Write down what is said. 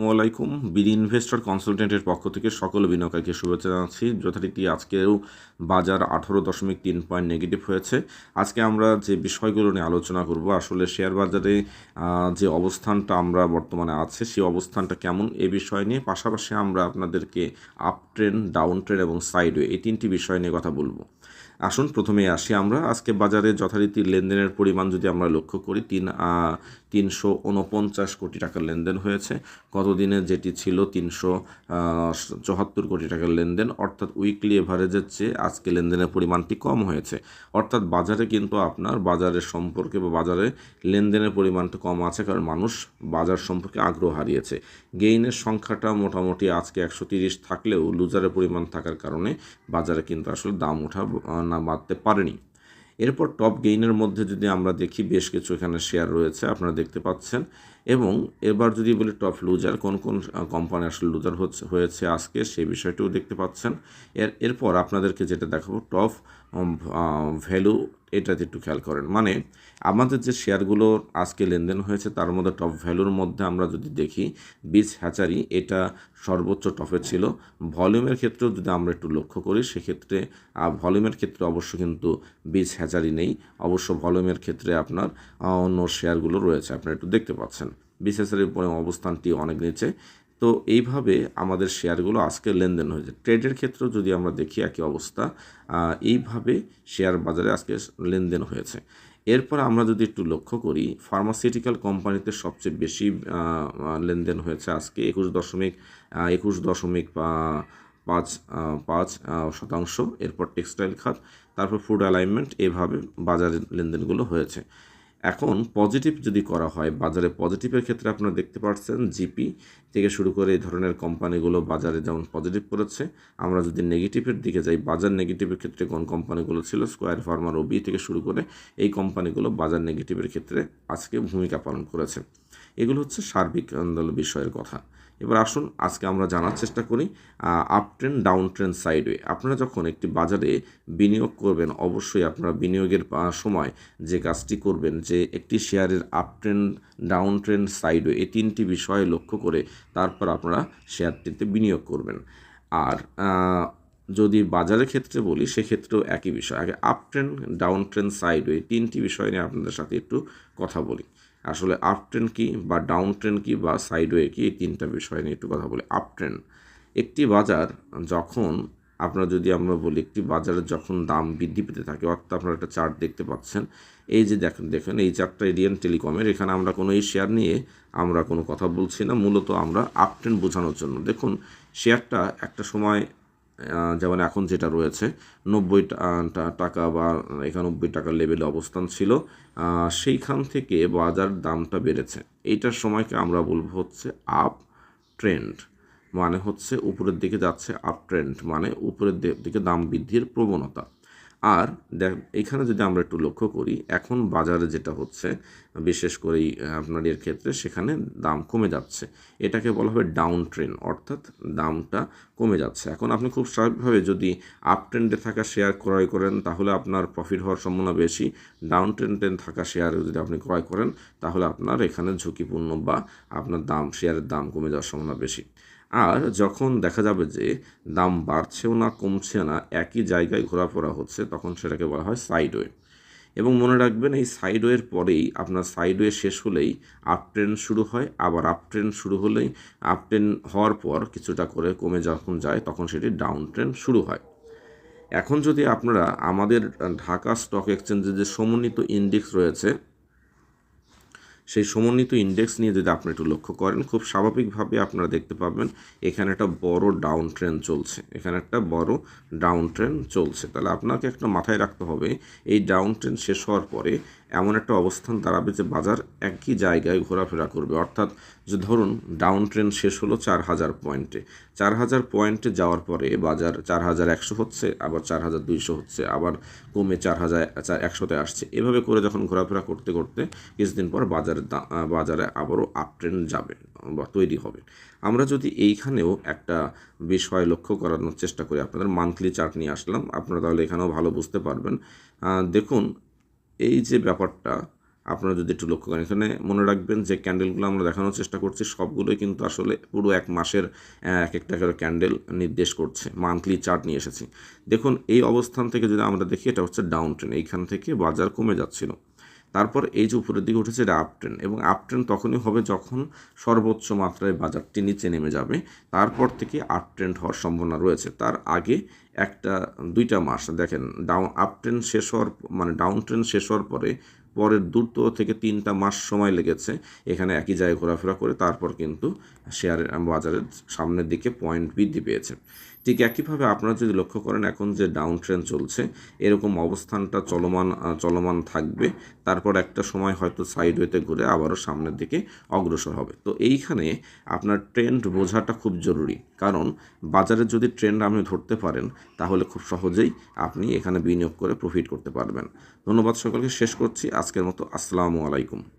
আসসালামাইকুম BD investor কনসালটেন্টের পক্ষ থেকে সকল বিনিয়োগকারীকে শুভেচ্ছা জানাচ্ছি। যথারীতি আজকেও বাজার আঠারো দশমিক তিন পয়েন্ট নেগেটিভ হয়েছে। আজকে আমরা যে বিষয়গুলো নিয়ে আলোচনা করব, আসলে শেয়ার বাজারে যে অবস্থানটা আমরা বর্তমানে আছে, সেই অবস্থানটা কেমন এ বিষয় নিয়ে, পাশাপাশি আমরা আপনাদেরকে আপ ট্রেন ডাউন ট্রেন এবং সাইডওয়ে এই তিনটি বিষয় নিয়ে কথা বলব। আসুন প্রথমে আসি আমরা। আজকে বাজারে যথারীতি লেনদেনের পরিমাণ যদি আমরা লক্ষ্য করি, তিন তিনশো উনপঞ্চাশ কোটি টাকার লেনদেন হয়েছে। গতদিনে যেটি ছিল তিনশো চুয়াত্তর কোটি টাকার লেনদেন, অর্থাৎ উইকলি এভারেজের চেয়ে আজকে লেনদেনের পরিমাণটি কম হয়েছে। অর্থাৎ বাজারে কিন্তু আপনার বাজারের সম্পর্কে বা বাজারে লেনদেনের পরিমাণটা কম আছে, কারণ মানুষ বাজার সম্পর্কে আগ্রহ হারিয়েছে। গেইনের সংখ্যাটা মোটামুটি আজকে একশো তিরিশ থাকলেও লুজারের পরিমাণ থাকার কারণে বাজারে কিন্তু আসলে দাম ওঠা না বাড়তে পারেনি। এরপর টপ গেইনের মধ্যে যদি আমরা দেখি, বেশ কিছু এখানে শেয়ার রয়েছে, আপনারা দেখতে পাচ্ছেন। এবং এবার যদি বলি টপ লুজার, কোন কোন কোম্পানি আসলে লুজার হচ্ছে, হয়েছে আজকে, সেই বিষয়টিও দেখতে পাচ্ছেন। এর, এরপর আপনাদেরকে যেটা দেখাবো, টপ ভ্যালু এটাতে একটু খেয়াল করেন। মানে আমাদের যে শেয়ারগুলো আজকে লেনদেন হয়েছে, তার মধ্যে টপ ভ্যালুর মধ্যে আমরা যদি দেখি, বীজ হ্যাচারি এটা সর্বোচ্চ টপে ছিল। ভলিউমের ক্ষেত্রেও যদি আমরা একটু লক্ষ্য করি, সেক্ষেত্রে ভলিউমের ক্ষেত্রে অবশ্য কিন্তু বীজ হ্যাচারি নেই। অবশ্য ভলিউমের ক্ষেত্রে আপনার অন্য শেয়ারগুলো রয়েছে। আপনারা একটু দেখতে পাচ্ছেন। হ্যাচারির অবস্থানটি অনেক নিচে। তো এইভাবে আমাদের শেয়ারগুলো আজকে লেনদেন হয়েছে। ট্রেডের ক্ষেত্রেও যদি আমরা দেখি একই অবস্থা এইভাবে শেয়ার বাজারে আজকে লেনদেন হয়েছে। এরপর আমরা যদি একটু লক্ষ্য করি, ফার্মাসিউটিক্যাল কোম্পানিতে সবচেয়ে বেশি লেনদেন হয়েছে আজকে একুশ দশমিক একুশ দশমিক পাঁচ পাঁচ শতাংশ। এরপর টেক্সটাইল খাত, তারপর ফুড অ্যালাইনমেন্ট, এভাবে বাজারের লেনদেনগুলো হয়েছে। এখন পজিটিভ যদি করা হয়, বাজারে পজিটিভের ক্ষেত্রে আপনারা দেখতে পাচ্ছেন জিপি থেকে শুরু করে এই ধরনের কোম্পানিগুলো বাজারে যেমন পজিটিভ করেছে, আমরা যদি নেগেটিভের দিকে যাই, বাজার নেগেটিভের ক্ষেত্রে কোন কোম্পানিগুলো ছিল? স্কোয়ার ফার্মার ওবি থেকে শুরু করে এই কোম্পানিগুলো বাজার নেগেটিভের ক্ষেত্রে আজকে ভূমিকা পালন করেছে। এগুলো হচ্ছে সার্বিক বিষয়ের কথা। এবার আসুন, আজকে আমরা জানার চেষ্টা করি up trend down trend sideways আপনারা যখন একটি বাজারে বিনিয়োগ করবেন, অবশ্যই আপনারা বিনিয়োগের সময় যে কাজটি করবেন, যে একটি শেয়ারের up trend down trend sideway এই তিনটি বিষয় লক্ষ্য করে তারপর আপনারা শেয়ারটিতে বিনিয়োগ করবেন। আর যদি বাজারের ক্ষেত্রে বলি, সেক্ষেত্রেও একই বিষয়। আগে up trend down trend sideway তিনটি বিষয় নিয়ে আপনাদের সাথে একটু কথা বলি। আসলে আপ ট্রেন্ড কী বা ডাউন ট্রেন্ড কী বা সাইডওয়ে কী এই তিনটা বিষয় নিয়ে একটু কথা বলি। আপ ট্রেন্ড একটি বাজার যখন আপনারা যদি আমরা বলি, একটি বাজারে যখন দাম বৃদ্ধি পেতে থাকে, অর্থাৎ আপনারা একটা চার্ট দেখতে পাচ্ছেন, এই যে দেখেন দেখেন এই চার্টটা এডিয়ান টেলিকমের এখানে আমরা কোনো এই শেয়ার নিয়ে আমরা কোনো কথা বলছি না, মূলত আমরা আপ ট্রেন্ড বোঝানোর জন্য। দেখুন শেয়ারটা একটা সময় যেমন এখন যেটা রয়েছে, নব্বই টাকা বা একানব্বই টাকার লেভেলে অবস্থান ছিল সেইখান থেকে বাজার দামটা বেড়েছে। এইটার সময়কে আমরা বলব হচ্ছে আপ ট্রেন্ড মানে হচ্ছে উপরের দিকে যাচ্ছে আপ ট্রেন্ড মানে উপরের দিকে দাম বৃদ্ধির প্রবণতা। আর এখানে যদি আমরা একটু লক্ষ্য করি, এখন বাজারে যেটা হচ্ছে, বিশেষ করে আপনার এর ক্ষেত্রে সেখানে দাম কমে যাচ্ছে। এটাকে বলা হবে ডাউন ট্রেন অর্থাৎ দামটা কমে যাচ্ছে। এখন আপনি খুব স্বাভাবিকভাবে যদি আপ ট্রেন্ডে থাকা শেয়ার ক্রয় করেন, তাহলে আপনার প্রফিট হওয়ার সম্ভাবনা বেশি। ডাউন ট্রেন্ডে থাকা শেয়ার যদি আপনি ক্রয় করেন, তাহলে আপনার এখানে ঝুঁকিপূর্ণ বা আপনার দাম শেয়ারের দাম কমে যাওয়ার সম্ভাবনা বেশি। আর যখন দেখা যাবে যে দাম বাড়ছেও না কমছে না, একই জায়গায় ঘোরাফেরা হচ্ছে, তখন সেটাকে বলা হয় সাইডওয়ে এবং মনে রাখবেন এই সাইডওয়ের পরেই আপনার সাইডওয়ে শেষ হলেই আপ ট্রেন শুরু হয়। আবার আপ ট্রেন শুরু হলেই আপ ট্রেন হওয়ার পর কিছুটা করে কমে যখন যায়, তখন সেটি ডাউন ট্রেন শুরু হয়। এখন যদি আপনারা আমাদের ঢাকা স্টক এক্সচেঞ্জে যে সমন্বিত ইন্ডেক্স রয়েছে সেই সমন্বিত ইন্ডেক্স নিয়ে যদি আপনি একটু লক্ষ্য করেন, খুব স্বাভাবিকভাবে আপনারা দেখতে পাবেন এখানে একটা বড় ডাউন ট্রেন্ড চলছে। এখানে একটা বড় ডাউন ট্রেন্ড চলছে। তাহলে আপনাকে একটা মাথায় রাখতে হবে, এই ডাউন ট্রেন্ড শেষ হওয়ার পরে এমন একটা অবস্থান দাঁড়াবে যে বাজার একই জায়গায় ঘোরাফেরা করবে। অর্থাৎ যে ধরুন ডাউন ট্রেন শেষ হলো চার হাজার পয়েন্টে চার হাজার পয়েন্টে যাওয়ার পরে বাজার চার হাজার একশো হচ্ছে, আবার চার হাজার দুইশো হচ্ছে, আবার কমে চার হাজার, চার একশোতে আসছে। এভাবে করে যখন ঘোরাফেরা করতে করতে কিছুদিন পর বাজারের বাজারে আবারও আপ ট্রেন্ড যাবে বা তৈরি হবে। আমরা যদি এইখানেও একটা বিষয় লক্ষ্য করানোর চেষ্টা করি, আপনাদের মান্থলি চার্ট নিয়ে আসলাম, আপনারা তাহলে এখানেও ভালো বুঝতে পারবেন। দেখুন এই যে ব্যাপারটা আপনারা যদি একটু লক্ষ্য করেন, এখানে মনে রাখবেন যে ক্যান্ডেলগুলো আমরা দেখানোর চেষ্টা করছি, সবগুলোই কিন্তু আসলে পুরো এক মাসের এক একটা করে ক্যান্ডেল নির্দেশ করছে মান্থলি চার্ট নিয়ে এসেছি। দেখুন, এই অবস্থান থেকে যদি আমরা দেখি, এটা হচ্ছে ডাউন ট্রেন এইখান থেকে বাজার কমে যাচ্ছিল। তারপর এই যে উপরের দিকে উঠেছে এটা আপ ট্রেন এবং আপ ট্রেন তখনই হবে যখন সর্বোচ্চ মাত্রায় বাজারটি নিচে নেমে যাবে। তারপর থেকে আপ ট্রেন্ড হওয়ার সম্ভাবনা রয়েছে। তার আগে একটা, দুইটা মাস, দেখেন ডাউন আপ ট্রেন শেষ হওয়ার মানে ডাউন ট্রেন শেষ হওয়ার পরে, পরের দুটো থেকে তিনটা মাস সময় লেগেছে। এখানে একই জায়গায় ঘোরাফেরা করে তারপর কিন্তু শেয়ারের বাজারের সামনের দিকে পয়েন্ট বৃদ্ধি পেয়েছে। ঠিক একইভাবে আপনারা যদি লক্ষ্য করেন এখন যে ডাউন ট্রেন চলছে, এরকম অবস্থানটা চলমান চলমান থাকবে। তারপর একটা সময় হয়তো সাইড ওয়েতে ঘুরে আবারও সামনের দিকে অগ্রসর হবে। তো এইখানে আপনার ট্রেন্ড বোঝাটা খুব জরুরি। কারণ বাজারে যদি ট্রেন্ড আপনি ধরতে পারেন, তাহলে খুব সহজেই আপনি এখানে বিনিয়োগ করে প্রফিট করতে পারবেন। ধন্যবাদ সকলকে। শেষ করছি। আজকের মতো আসসালামু আলাইকুম।